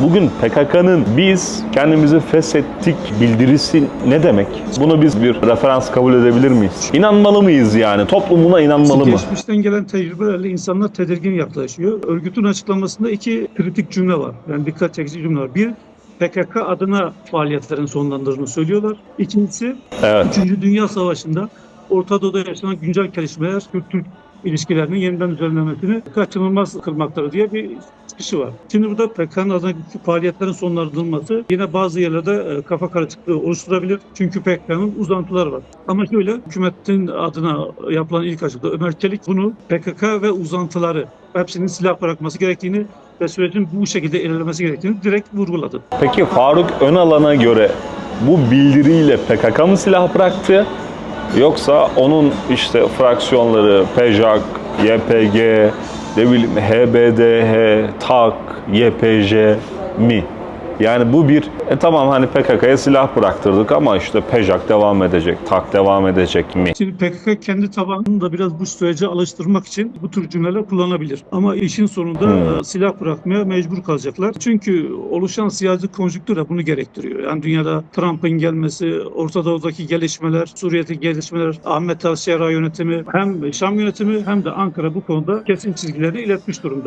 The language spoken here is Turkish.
Bugün PKK'nın biz kendimizi feshettik bildirisi ne demek? Bunu biz bir referans kabul edebilir miyiz? İnanmalı mıyız yani? Toplum buna inanmalı mı? Geçmişten gelen tecrübelerle insanlar tedirgin yaklaşıyor. Örgütün açıklamasında iki kritik cümle var. Yani dikkat çekici cümle var. Bir, PKK adına faaliyetlerin sonlandığını söylüyorlar. İkincisi, Evet. Üçüncü Dünya Savaşı'nda Orta Doğu'da yaşanan güncel gelişmeler Türk-Türk ilişkilerinin yeniden düzenlenmesini kaçınılmaz kılmaktadır diye bir çıkışı var. Şimdi burada PKK'nın adına faaliyetlerin sonlandırılması yine bazı yerlerde e, kafa karışıklığı oluşturabilir. Çünkü PKK'nın uzantıları var. Ama şöyle hükümetin adına yapılan ilk açıklama Ömer Çelik bunu PKK ve uzantıları hepsinin silah bırakması gerektiğini ve sürecin bu şekilde ilerlemesi gerektiğini direkt vurguladı. Peki Faruk Önalan'a göre bu bildiriyle PKK mı silah bıraktı? Yoksa onun işte fraksiyonları PEJAK, YPG, ne bileyim HBDH, TAK, YPJ mi? Yani bu bir, e tamam hani PKK'ya silah bıraktırdık ama işte PEJAK devam edecek, TAK devam edecek mi? Şimdi PKK kendi tabanını da biraz bu sürece alıştırmak için bu tür cümleler kullanabilir. Ama işin sonunda Hmm. e, silah bırakmaya mecbur kalacaklar. Çünkü oluşan siyasi konjüktür de bunu gerektiriyor. Yani dünyada Trump'ın gelmesi, Orta Doğu'daki gelişmeler, Suriye'deki gelişmeler, Ahmet Al-Şera yönetimi, hem Şam yönetimi hem de Ankara bu konuda kesin çizgilerini iletmiş durumda.